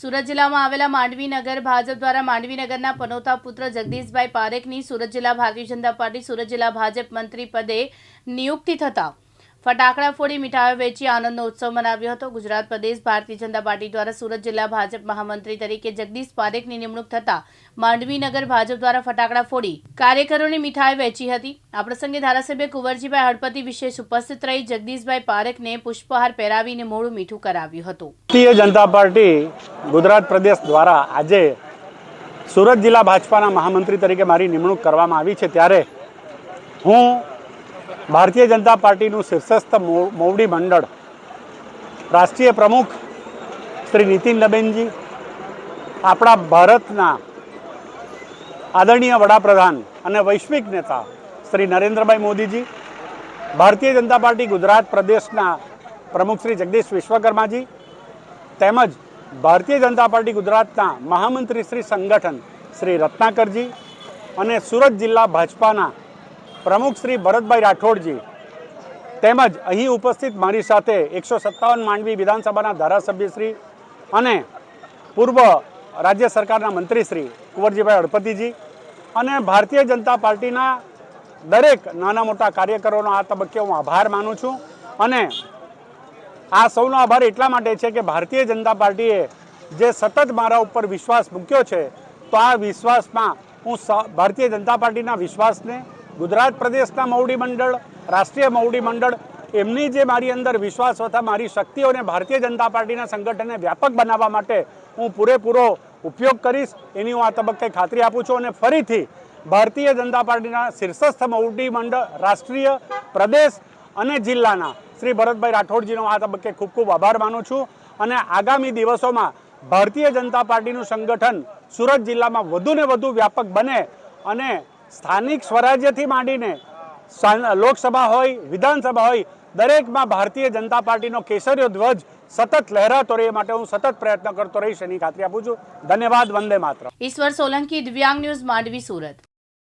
સુરત જિલ્લામાં આવેલા માંડવીનગર ભાજપ દ્વારા માંડવીનગરના પનોતા પુત્ર જગદીશભાઈ પારેખની સુરત જિલ્લા ભારતીય જનતા પાર્ટી, સુરત જિલ્લા ભાજપ મંત્રી પદે નિયુક્તિ થતા ફટાકડા ફોડી મીઠાઈઓ વેચી આનંદનો ઉત્સવ મનાવ્યો હતો. ગુજરાત પ્રદેશ ભારતીય જનતા પાર્ટી દ્વારા સુરત જિલ્લા ભાજપ મહામંત્રી તરીકે જગદીશ પારેખની નિમણૂક થતા માંડવીનગર ભાજપ દ્વારા ફટાકડા ફોડી કાર્યકરોને મીઠાઈ વહેંચી હતી. આ પ્રસંગે ધારાસભ્ય કુંવરજીભાઈ હળપતિ વિશેષ ઉપસ્થિત રહી જગદીશભાઈ પારેખને પુષ્પહાર પહેરાવીને મોડું મીઠું કરાવ્યું હતું. ભારતીય જનતા પાર્ટી ગુજરાત પ્રદેશ દ્વારા આજે સુરત જિલ્લા ભાજપાના મહામંત્રી તરીકે મારી નિમણૂક કરવામાં આવી છે. ત્યારે હું ભારતીય જનતા પાર્ટીનું શીર્ષસ્થ મોવડી મંડળ. રાષ્ટ્રીય પ્રમુખ શ્રી નીતિન નબેનજી આપણા ભારતના આદરણીય વડાપ્રધાન અને વૈશ્વિક નેતા શ્રી નરેન્દ્રભાઈ મોદીજી, ભારતીય જનતા પાર્ટી ગુજરાત પ્રદેશના પ્રમુખ શ્રી જગદીશ વિશ્વકર્માજી, તેમજ ભારતીય જનતા પાર્ટી ગુજરાતના મહામંત્રી શ્રી સંગઠન શ્રી રત્નાકરજી અને સુરત જિલ્લા ભાજપાના પ્રમુખ શ્રી ભરતભાઈ રાઠોડજી તેમજ અહીં ઉપસ્થિત મારી સાથે એકસો સત્તાવન માંડવી વિધાનસભાના ધારાસભ્યશ્રી અને પૂર્વ રાજ્ય સરકારના મંત્રીશ્રી કુંવરજીભાઈ હળપતિજી અને ભારતીય જનતા પાર્ટીના દરેક નાના મોટા કાર્યકરોનો આ તબક્કે હું આભાર માનું છું અને આ સૌનો આભાર એટલા માટે છે કે ભારતીય જનતા પાર્ટીએ જે સતત મારા ઉપર વિશ્વાસ મૂક્યો છે, તો આ વિશ્વાસમાં હું ભારતીય જનતા પાર્ટીના વિશ્વાસને ગુજરાત પ્રદેશના મૌડી મંડળ, રાષ્ટ્રીય મૌડી મંડળ, એમની જે મારી અંદર વિશ્વાસ તથા મારી શક્તિઓને ભારતીય જનતા પાર્ટીના સંગઠનને વ્યાપક બનાવવા માટે હું પૂરેપૂરો ઉપયોગ કરીશ. એની હું આ તબક્કે ખાતરી આપું છું અને ફરીથી ભારતીય જનતા પાર્ટીના શીર્ષસ્થ મૌડી મંડળ, રાષ્ટ્રીય પ્રદેશ અને જિલ્લાના શ્રી ભરતભાઈ રાઠોડજીનો આ તબક્કે ખૂબ ખૂબ આભાર માનું છું. અને આગામી દિવસોમાં ભારતીય જનતા પાર્ટીનું સંગઠન સુરત જિલ્લામાં વધુને વધુ વ્યાપક બને અને સ્થાનિક સ્વરાજ્યથી માંડીને લોકસભા હોય, વિધાનસભા હોય, દરેકમાં ભારતીય જનતા પાર્ટીનો કેસરીયો ધ્વજ સતત લહેરાતો રહે માટે હું સતત પ્રયત્ન કરતો રહીશ, એની ખાતરી આપું છું. ધન્યવાદ, વંદે માત્ર ઈશ્વર સોલંકી, દિવ્યાંગ ન્યૂઝ માંડવી, સુરત.